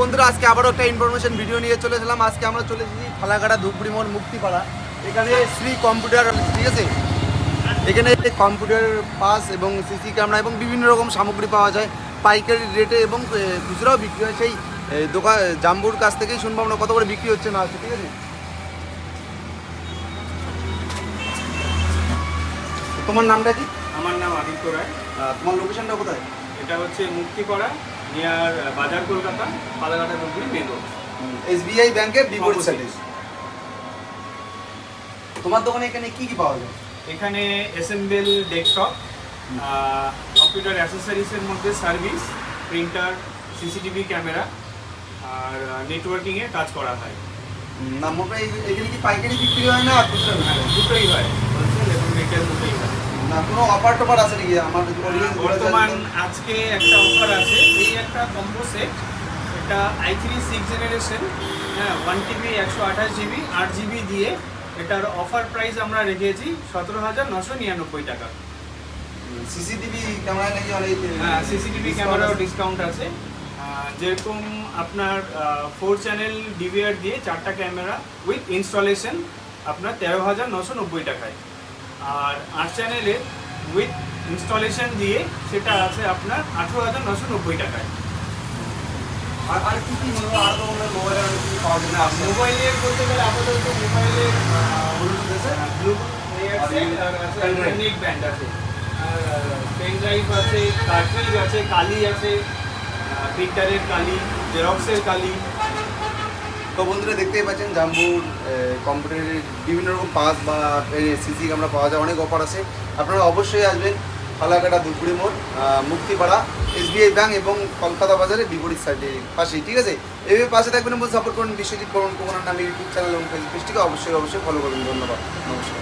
বন্ধুরা আজকে আবারও একটা ইনফরমেশন ভিডিও নিয়ে চলে এসেছিলাম আজকে আমরা চলে এসেছি ফালাকাটা ধুপড়ি মোড় মুক্তিপাড়া। এখানে শ্রী কম্পিউটার ঠিক আছে? এখানে কম্পিউটার পাস এবং সিসি ক্যামেরা এবং বিভিন্ন রকম সামগ্রী পাওয়া যায়। পাইকারি রেটে এবং খুচরাও বিক্রি হয়। সেই দোকান জাম্বুর কাছ থেকেই শুনব আমরা কত করে বিক্রি হচ্ছে না হচ্ছে ঠিক আছে? তোমার নামটা কি? আমার নাম আদিত্য রায়। তোমার লোকেশনটা কোথায়? এটা হচ্ছে মুক্তিপাড়া নিয়ার বাজার Kolkata Palaghata Dhubri main road SBI ব্যাংকের বিপরীত. সাইডে তোমার দোকানে এখানে কি কি পাওয়া যায়? এখানে এসএমবেল ডেস্কটপ কম্পিউটার অ্যাসেসরিজের মধ্যে সার্ভিস প্রিন্টার সিসিটিভি ক্যামেরা আর নেটওয়ার্কিংয়ে কাজ করা হয়। না মোটাই এখানে কি পাইকারি বিক্রি হয় না হয়? দুটোই হয়। হোলসেল এবং রিটেল দুটোই হয়। কোনো অফার টফার আছে নাকি? আমার বর্তমান আজকে একটা অফার আছে এই একটা কম্বো সেট এটা আই থ্রি সিক্স জেনারেশন হ্যাঁ ওয়ান টিবি একশো আঠাশ জিবি আট জিবি দিয়ে এটার অফার প্রাইস আমরা রেখেছি সতেরো হাজার নশো নিরানব্বই টাকা। সিসিটিভি ক্যামেরা নাকি অনেক হ্যাঁ সিসিটিভি ক্যামেরাও ডিসকাউন্ট আছে? যেরকম আপনার ফোর চ্যানেল ডিভিআর দিয়ে চারটা ক্যামেরা উইথ ইনস্টলেশন আপনার তেরো হাজার নশো নব্বই টাকায়। আর আট চ্যানেলে উইথ ইনস্টলেশন দিয়ে সেটা আছে আপনার আঠেরো হাজার নশো নব্বই টাকায়। আর আর কি কি মনে হয় আর মনে হয় অনেক কিছু পাওয়া যায় না? মোবাইলের বলতে গেলে আপাতত মোবাইলের? নেক ব্যান্ড আছে পেন ড্রাইভ আছে কার্ট্রিজ আছে কালি আছে প্রিন্টারের কালি জেরক্সের কালি তো বন্ধুরা দেখতেই পাচ্ছেন, জাম্বুর কম্পিউটারের বিভিন্ন রকম পাস বা সিসি ক্যামেরা পাওয়া যায়, অনেক অফার আছে। আপনারা অবশ্যই আসবেন ফালাকাটা দুপুরি মোড় মুক্তিপাড়া এসবিআই ব্যাঙ্ক এবং কলকাতা বাজারে বিপরীত সাইডে পাশেই, ঠিক আছে? এভাবে পাশে থাকবেন এবং সাপোর্ট করুন বিশ্বজিৎ করুন কুমার নামে ইউটিউব চ্যানেল এবং ফেসবুক পেজটিকে অবশ্যই অবশ্যই ফলো করবেন। ধন্যবাদ। নমস্কার।